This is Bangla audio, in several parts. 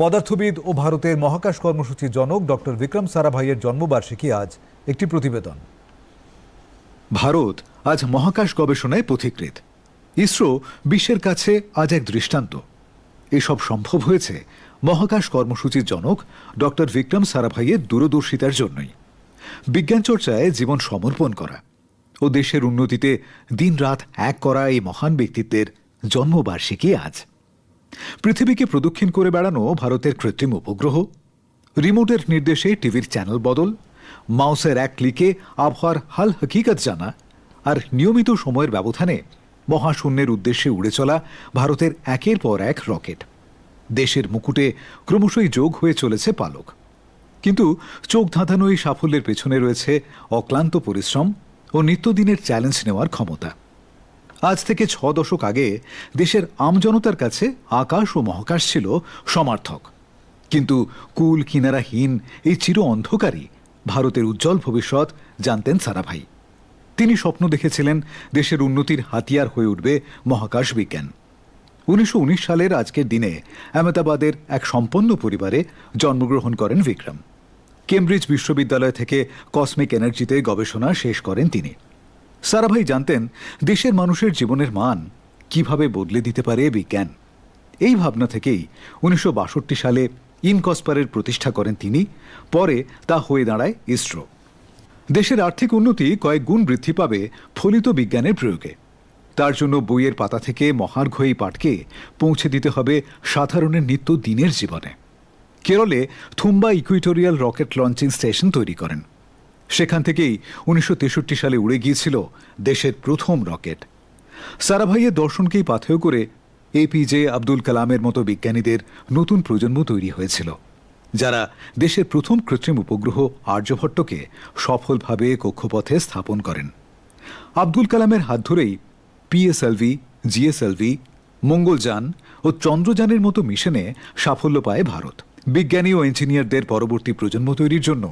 পদার্থবিদ ও ভারতের মহাকাশ কর্মসূচির জনক ডক্টর বিক্রম সারাভাইয়ের জন্মবার্ষিকী আজ একটি প্রতিবেদন। ভারত আজ মহাকাশ গবেষণায় পথিকৃত ইসরো বিশ্বের কাছে আজ এক দৃষ্টান্ত। এসব সম্ভব হয়েছে মহাকাশ কর্মসূচির জনক ডক্টর বিক্রম সারাভাইয়ের দূরদর্শিতার জন্যই। বিজ্ঞান চর্চায় জীবন সমর্পণ করা ও দেশের উন্নতিতে দিনরাত এক করা এই মহান ব্যক্তিত্বের জন্মবার্ষিকী আজ। পৃথিবীকে প্রদক্ষিণ করে বেড়ানো ভারতের কৃত্রিম উপগ্রহ, রিমোটের নির্দেশে টিভির চ্যানেল বদল, মাউসের এক ক্লিকে আবহাওয়ার হাল হকিকত জানা, আর নিয়মিত সময়ের ব্যবধানে মহাশূন্যের উদ্দেশ্যে উড়ে চলা ভারতের একের পর এক রকেট। দেশের মুকুটে ক্রমশই যোগ হয়ে চলেছে পালক। কিন্তু চোখ ধাঁধানো এই সাফল্যের পেছনে রয়েছে অক্লান্ত পরিশ্রম ও নিত্যদিনের চ্যালেঞ্জ নেওয়ার ক্ষমতা। আজ থেকে ছ দশক আগে দেশের আমজনতার কাছে আকাশ ও মহাকাশ ছিল সমার্থক। কিন্তু কুল কিনারাহীন এই চির অন্ধকারই ভারতের উজ্জ্বল ভবিষ্যৎ জানতেন সারাভাই তিনি স্বপ্ন দেখেছিলেন দেশের উন্নতির হাতিয়ার হয়ে উঠবে মহাকাশ বিজ্ঞান। উনিশশো উনিশ সালের আজকের দিনে আহমেদাবাদের এক সম্পন্ন পরিবারে জন্মগ্রহণ করেন বিক্রম। কেমব্রিজ বিশ্ববিদ্যালয় থেকে কসমিক এনার্জিতে গবেষণা শেষ করেন তিনি। সারাভাই জানতেন দেশের মানুষের জীবনের মান কীভাবে বদলে দিতে পারে বিজ্ঞান। এই ভাবনা থেকেই উনিশশো বাষট্টি সালে ইনকসপারের প্রতিষ্ঠা করেন তিনি, পরে তা হয়ে দাঁড়ায় ইসরো। দেশের আর্থিক উন্নতি কয়েক গুণ বৃদ্ধি পাবে ফলিত বিজ্ঞানের প্রয়োগে। তার জন্য বইয়ের পাতা থেকে মহার্ঘয়ী পাঠকে পৌঁছে দিতে হবে সাধারণের নিত্য দিনের জীবনে। কেরলে Thumba equatorial rocket launching station তৈরি করেন। সেখান থেকেই উনিশশো তেষট্টি সালে উড়ে গিয়েছিল দেশের প্রথম রকেট। সারাভাইয়ের দর্শনকেই পাথেয় করে এপিজে আব্দুল কালামের মতো বিজ্ঞানীদের নতুন প্রজন্ম তৈরি হয়েছিল, যারা দেশের প্রথম কৃত্রিম উপগ্রহ আর্যভট্টকে সফলভাবে কক্ষপথে স্থাপন করেন। আব্দুল কালামের হাত ধরেই পিএসএলভি জিএসএলভি মঙ্গলযান ও চন্দ্রযানের মতো মিশনে সাফল্য পায় ভারত। বিজ্ঞানী ও ইঞ্জিনিয়ারদের পরবর্তী প্রজন্ম তৈরির জন্য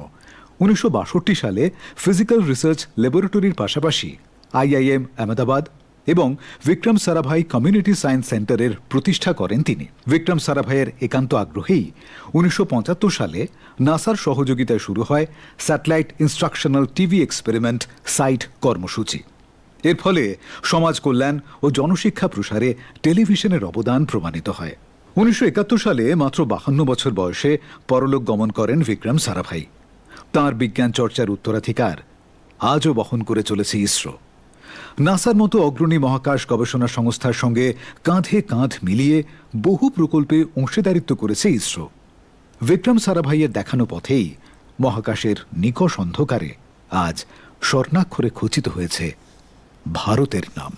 উনিশশো বাষট্টি সালে ফিজিক্যাল রিসার্চ ল্যাবরেটরির পাশাপাশি আইআইএম আহমেদাবাদ এবং বিক্রম সারাভাই কমিউনিটি সায়েন্স সেন্টারের প্রতিষ্ঠা করেন তিনি। বিক্রম সারাভাইয়ের একান্ত আগ্রহেই উনিশশো পঁচাত্তর সালে নাসার সহযোগিতায় শুরু হয় satellite instructional TV experiment site কর্মসূচি। এর ফলে সমাজ কল্যাণ ও জনশিক্ষা প্রসারে টেলিভিশনের অবদান প্রমাণিত হয়। উনিশশো একাত্তর সালে মাত্র বাহান্ন বছর বয়সে পরলোক গমন করেন বিক্রম সারাভাই তাঁর বিজ্ঞান চর্চার উত্তরাধিকার আজও বহন করে চলেছে ইসরো। নাসার মতো অগ্রণী মহাকাশ গবেষণা সংস্থার সঙ্গে কাঁধে কাঁধ মিলিয়ে বহু প্রকল্পে অংশীদারিত্ব করেছে ইসরো। বিক্রম সারাভাইয়ের দেখানো পথেই মহাকাশের নিকষ অন্ধকারে আজ স্বর্ণাক্ষরে খচিত হয়েছে ভারতের নাম।